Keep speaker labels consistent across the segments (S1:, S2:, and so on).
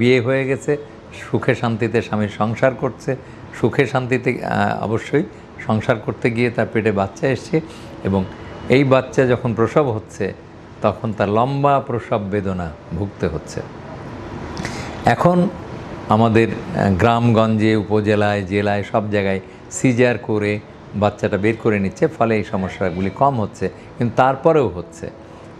S1: বিয়ে হয়ে গেছে, সুখে শান্তিতে স্বামীর সংসার করছে, সুখে শান্তিতে অবশ্যই সংসার করতে গিয়ে তার পেটে বাচ্চা এসছে এবং এই বাচ্চা যখন প্রসব হচ্ছে, তখন তার লম্বা প্রসব বেদনা ভুগতে হচ্ছে। এখন আমাদের গ্রামগঞ্জে, উপজেলায়, জেলায়, সব জায়গায় সিজার করে বাচ্চাটা বের করে নিচ্ছে, ফলে এই সমস্যাগুলি কম হচ্ছে, কিন্তু তারপরেও হচ্ছে।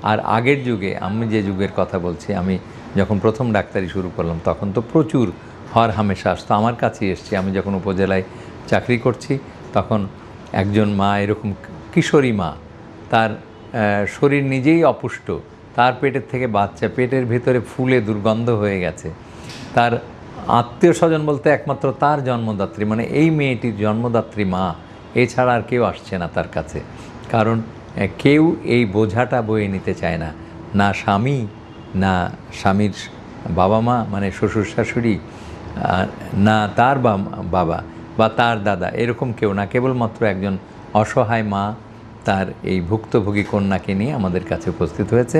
S1: আর আগের যুগে, আমি যে যুগের কথা বলছি, আমি যখন প্রথম ডাক্তারি শুরু করলাম, তখন তো প্রচুর হর হামেশা আসতো। আমার কাছেই এসছি। আমি যখন উপজেলায় চাকরি করছি, তখন একজন মা, এরকম কিশোরী মা, তার শরীর নিজেই অপুষ্ট। তার পেটের থেকে বাচ্চা, পেটের ভিতরে ফুলে দুর্গন্ধ হয়ে গেছে। তার আত্মীয় স্বজন বলতে একমাত্র তার জন্মদাত্রী মানে এই মেয়েটির জন্মদাত্রী মা, এছাড়া আর কেউ আসছে না তার কাছে। কারণ কেউ এই বোঝাটা বয়ে নিতে চায় না। না স্বামী, না স্বামীর বাবা মা মানে শ্বশুর শাশুড়ি না তার বাবা বা তার দাদা, এরকম কেউ না। কেবলমাত্র একজন অসহায় মা তার এই ভুক্তভোগী কন্যাকে নিয়ে আমাদের কাছে উপস্থিত হয়েছে।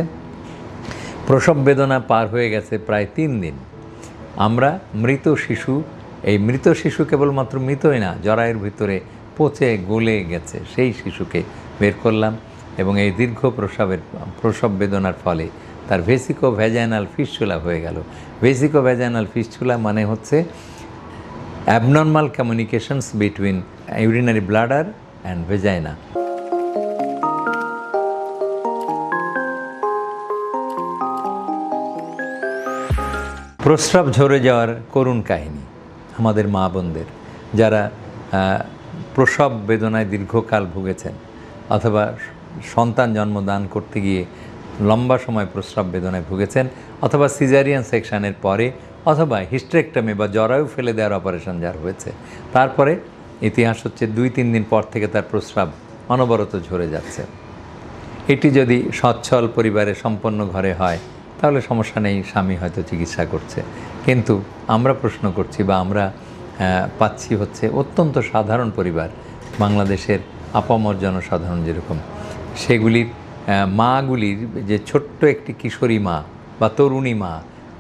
S1: প্রসব বেদনা পার হয়ে গেছে প্রায় তিন দিন। আমরা মৃত শিশু, এই মৃত শিশু কেবলমাত্র মৃতই না, জরায়ের ভিতরে পচে গলে গেছে সেই শিশুকে বের করলাম এবং এই দীর্ঘ প্রসবের, প্রসব বেদনার ফলে তার ভেসিকো ভ্যাজাইনাল ফিস্চুলা হয়ে গেল। ভেসিকো ভ্যাজাইনাল ফিস্চুলা মানে হচ্ছে abnormal communications between urinary bladder and vagina প্রস্রাব ঝরে যাওয়ার করুণ কাহিনী আমাদের মা বোনদের, যারা প্রসব বেদনায় দীর্ঘকাল ভুগেছেন। অথবা সন্তান জন্মদান করতে গিয়ে লম্বা সময় প্রস্রাব বেদনায় ভুগেছেন, অথবা সিজারিয়ান সেকশনের পরে, অথবা হিস্ট্রেকটমি বা জরায়ু ফেলে দেওয়ার অপারেশন যার হয়েছে, তারপরে ইতিহাস হচ্ছে দুই, তিন দিন পর থেকে তার প্রস্রাব অনবরত ঝরে যাচ্ছে। এটি যদি সচ্ছল পরিবারে সম্পন্ন ঘরে হয়, তাহলে সমস্যা নেই, স্বামী হয়তো চিকিৎসা করছে। কিন্তু আমরা প্রশ্ন করছি বা আমরা পাচ্ছি হচ্ছে অত্যন্ত সাধারণ পরিবার, বাংলাদেশের আপামর জনসাধারণ যেরকম। সেগুলির মাগুলির যে ছোট্ট একটি কিশোরী মা বা তরুণী মা,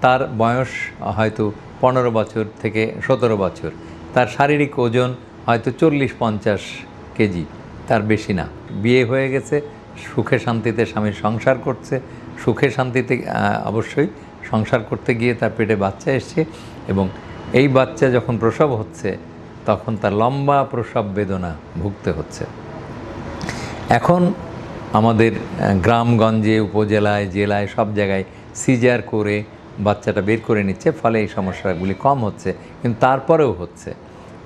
S1: তার বয়স হয়তো পনেরো বছর থেকে সতেরো বছর। তার শারীরিক ওজন হয়তো চল্লিশ পঞ্চাশ কেজি। তার বেশি না। বিয়ে হয়ে গেছে, সুখে শান্তিতে স্বামীর সংসার করছে। সুখে শান্তিতে অবশ্যই সংসার করতে গিয়ে তার পেটে বাচ্চা এসছে এবং এই বাচ্চা যখন প্রসব হচ্ছে, তখন তার লম্বা প্রসব বেদনা ভুগতে হচ্ছে। এখন আমাদের গ্রামগঞ্জে, উপজেলায়, জেলায়, সব জায়গায় সিজার করে বাচ্চাটা বের করে নিচ্ছে, ফলে এই সমস্যাগুলি কম হচ্ছে, কিন্তু তারপরেও হচ্ছে।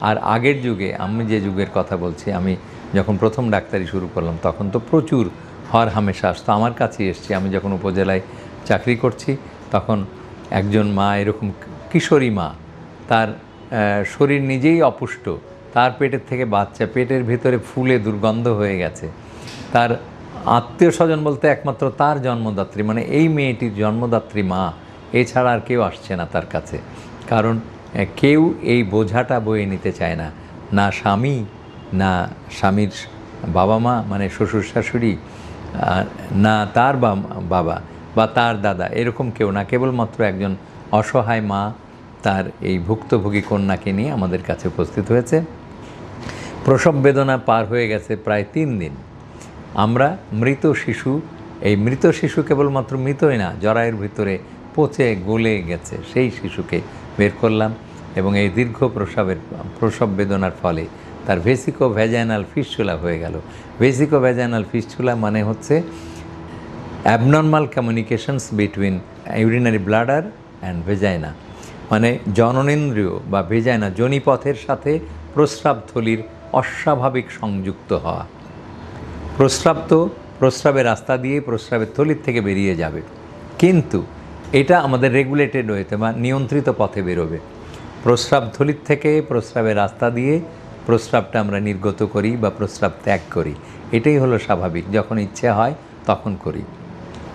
S1: আর আগের যুগে, আমি যে যুগের কথা বলছি, আমি যখন প্রথম ডাক্তারি শুরু করলাম, তখন তো প্রচুর হর হামেশা আসতো। আমার কাছেই এসছি, আমি যখন উপজেলায় চাকরি করছি, তখন একজন মা, এরকম কিশোরী মা, তার শরীর নিজেই অপুষ্ট, তার পেটের থেকে বাচ্চা, পেটের ভেতরে ফুলে দুর্গন্ধ হয়ে গেছে। তার আত্মীয় স্বজন বলতে একমাত্র তার জন্মদাত্রী মানে এই মেয়েটির জন্মদাত্রী মা, এছাড়া আর কেউ আসছে না তার কাছে। কারণ কেউ এই বোঝাটা বয়ে নিতে চায় না। না স্বামী, না স্বামীর বাবা মা মানে শ্বশুর শাশুড়ি না তার বাবা বা তার দাদা, এরকম কেউ না। কেবলমাত্র একজন অসহায় মা তার এই ভুক্তভোগী কন্যাকে নিয়ে আমাদের কাছে উপস্থিত হয়েছে। প্রসব বেদনা পার হয়ে গেছে প্রায় তিন দিন। আমরা মৃত শিশু, এই মৃত শিশু কেবলমাত্র মৃতই না, জরায়ের ভিতরে পচে গলে গেছে, সেই শিশুকে বের করলাম এবং এই দীর্ঘ প্রসবের, প্রসব বেদনার ফলে তার ভেসিকো ভ্যাজাইনাল ফিস্চুলা হয়ে গেল। ভেসিকো ভ্যাজাইনাল ফিস্চুলা মানে হচ্ছে abnormal communications between urinary bladder and vagina মানে জননেন্দ্রিয় বা ভেজাইনা জনিপথের সাথে প্রস্রাব থলির অস্বাভাবিক সংযুক্ত হওয়া। প্রস্রাব তো প্রস্রাবের রাস্তা দিয়ে প্রস্রাবের থলির থেকে বেরিয়ে যাবে। কিন্তু এটা আমাদের রেগুলেটেড হয়েতে বা নিয়ন্ত্রিত পথে বেরোবে। প্রস্রাব থলির থেকে প্রস্রাবের রাস্তা দিয়ে প্রস্রাবটা আমরা নির্গত করি বা প্রস্রাব ত্যাগ করি। এটাই হলো স্বাভাবিক। যখন ইচ্ছে হয় তখন করি।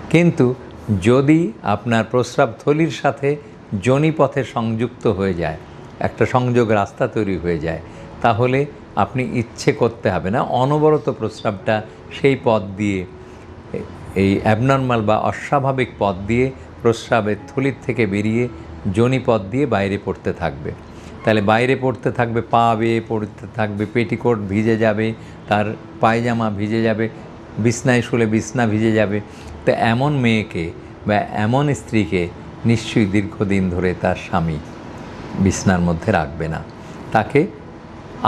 S1: কিন্তু যদি আপনার প্রস্রাব থলির সাথে জনিপথে সংযুক্ত হয়ে যায়, একটা সংযোগ রাস্তা তৈরি হয়ে যায়, তাহলে আপনি ইচ্ছে করতে হবে না, অনবরত প্রস্রাবটা সেই পথ দিয়ে, এই অ্যাবনর্মাল বা অস্বাভাবিক পথ দিয়ে প্রস্রাবের থলির থেকে বেরিয়ে জনিপথ দিয়ে বাইরে পড়তে থাকবে। তাহলে বাইরে পড়তে থাকবে, পা বেয়ে পড়তে থাকবে, পেটিকোট ভিজে যাবে, তার পায়জামা ভিজে যাবে, বিছনায় শুলে বিছনা ভিজে যাবে। তো এমন মেয়েকে বা এমন স্ত্রীকে নিশ্চয়ই দীর্ঘদিন ধরে তার স্বামী বিছনার মধ্যে রাখবে না। তাকে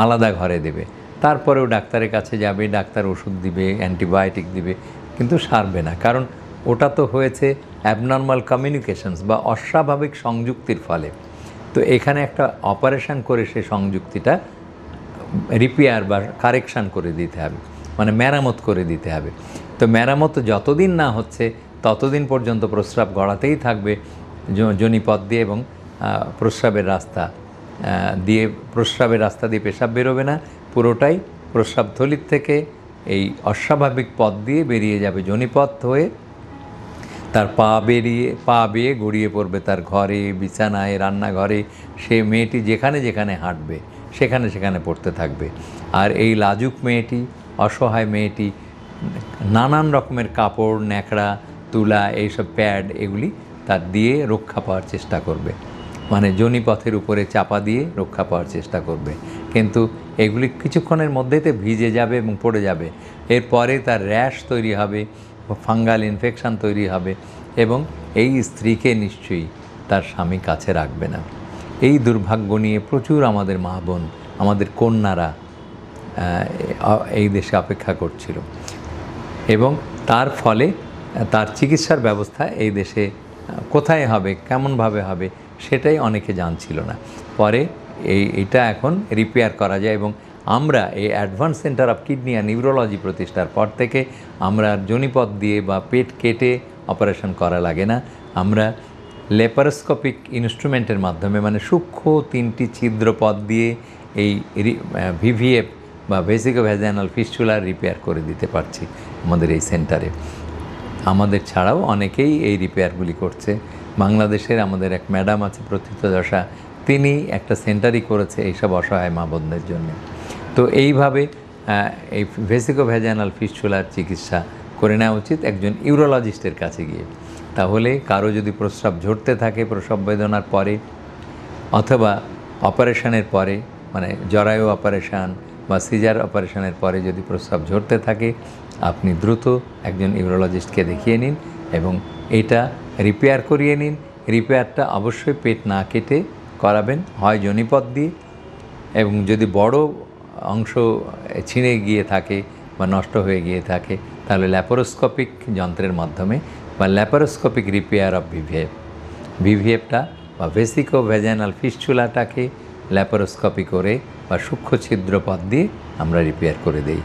S1: আলাদা ঘরে দেবে। তারপরেও ডাক্তারের কাছে যাবে, ডাক্তার ওষুধ দিবে, অ্যান্টিবায়োটিক দিবে, কিন্তু সারবে না। কারণ ওটা তো হয়েছে অ্যাবনর্মাল কমিউনিকেশনস বা অস্বাভাবিক সংযুক্তির ফলে। তো এখানে একটা অপারেশন করে সে সংযুক্তিটা রিপেয়ার বা কারেকশান করে দিতে হবে মানে মেরামত করে দিতে হবে। তো মেরামত যতদিন না হচ্ছে, ততদিন পর্যন্ত প্রস্রাব গড়াতেই থাকবে জনিপথ দিয়ে এবং প্রস্রাবের রাস্তা। দিয়ে প্রস্রাবের রাস্তা দিয়ে পেশাব বেরোবে না, পুরোটাই প্রস্রাব থলির থেকে এই অস্বাভাবিক পথ দিয়ে বেরিয়ে যাবে, জনিপথ হয়ে তার পা বেরিয়ে, পা বেয়ে গড়িয়ে পড়বে তার ঘরে, বিছানায়, রান্নাঘরে, সে মেয়েটি যেখানে যেখানে হাঁটবে, সেখানে সেখানে পড়তে থাকবে। আর এই লাজুক মেয়েটি, অসহায় মেয়েটি, নানান রকমের কাপড়, ন্যাকড়া, তুলা, এইসব প্যাড এগুলি তার দিয়ে রক্ষা পাওয়ার চেষ্টা করবে। মানে জনিপথের উপরে চাপা দিয়ে রক্ষা পাওয়ার চেষ্টা করবে। কিন্তু এগুলি কিছুক্ষণের মধ্যেতে ভিজে যাবে এবং পড়ে যাবে। এরপরে তার র্যাশ তৈরি হবে, ফাঙ্গাল ইনফেকশান তৈরি হবে এবং এই স্ত্রীকে নিশ্চয়ই তার স্বামী কাছে রাখবে না। এই দুর্ভাগ্য নিয়ে প্রচুর আমাদের মা বোন, আমাদের কন্যারা এই দেশে অপেক্ষা করছিল। এবং তার ফলে, তার চিকিৎসার ব্যবস্থা এই দেশে কোথায় হবে, কেমনভাবে হবে সেটাই অনেকে জানছিল না। পরে এই, এটা এখন রিপেয়ার করা যায় এবং আমরা এই advance centre of kidney and neurology প্রতিষ্ঠার পর থেকে আমরা জনিপথ দিয়ে বা পেট কেটে অপারেশন করা লাগে না। আমরা লেপারোস্কোপিক ইনস্ট্রুমেন্টের মাধ্যমে মানে সূক্ষ্ম তিনটি ছিদ্রপথ দিয়ে এই ভিভিএফ বা ভেসিকো ভ্যাজানাল ফিস্চুলার রিপেয়ার করে দিতে পারছি আমাদের এই সেন্টারে আমাদের ছাড়াও অনেকেই এই রিপেয়ারগুলি করছে। বাংলাদেশের আমাদের এক ম্যাডাম আছে প্রথিতদশা তিনি একটা সেন্টারই করেছে এইসব অসহায় মা বোনদের জন্য। তো এইভাবে এই ভেসিকো ভ্যাজানাল ফিস্চুলার চিকিৎসা করে নেওয়া উচিত একজন ইউরোলজিস্টের কাছে গিয়ে। তাহলে কারও যদি প্রস্রাব ঝরতে থাকে প্রসব বেদনার পরে, অথবা অপারেশনের পরে মানে জরায়ু অপারেশন বা সিজার অপারেশনের পরে যদি প্রস্রাব ঝরতে থাকে, আপনি দ্রুত একজন ইউরোলজিস্টকে দেখিয়ে নিন এবং এটা রিপেয়ার করিয়ে নিন। রিপেয়ারটা অবশ্যই পেট না কেটে করাবেন, হয় জনিপথ দিয়ে এবং যদি বড় অংশ ছিঁড়ে গিয়ে থাকে বা নষ্ট হয়ে গিয়ে থাকে, তাহলে ল্যাপারোস্কোপিক যন্ত্রের মাধ্যমে বা ল্যাপারোস্কোপিক রিপেয়ার অফ ভিভিএফ ভিভিএফটা বা ভেসিকো ভেজানাল ফিস্চুলাটাকে ল্যাপারোস্কোপি করে বা সূক্ষ্ম ছিদ্রপথ দিয়ে আমরা রিপেয়ার করে দেই।